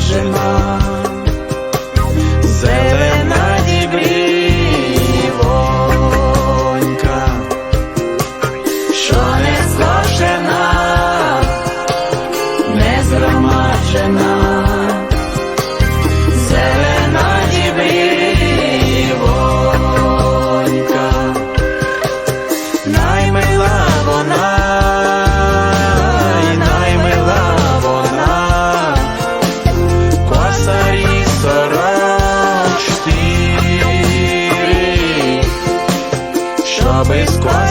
十八 always squad.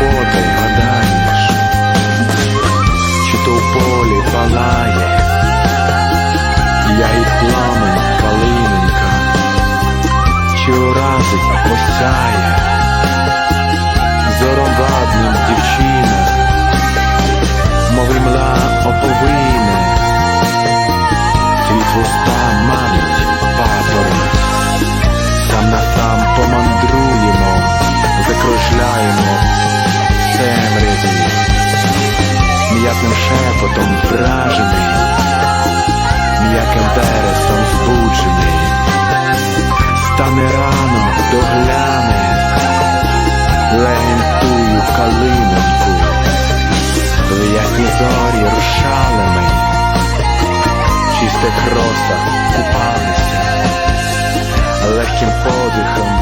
Потай гадаєш, чи то в полі палає, я і пламень калиненька, чи уразить осяє, шепотом вражений, м'яким вересом збуджений, стане рано, догляне, легень тую калиноньку. В ясні зорі рушали ми, чистих росах купалися, легким подихом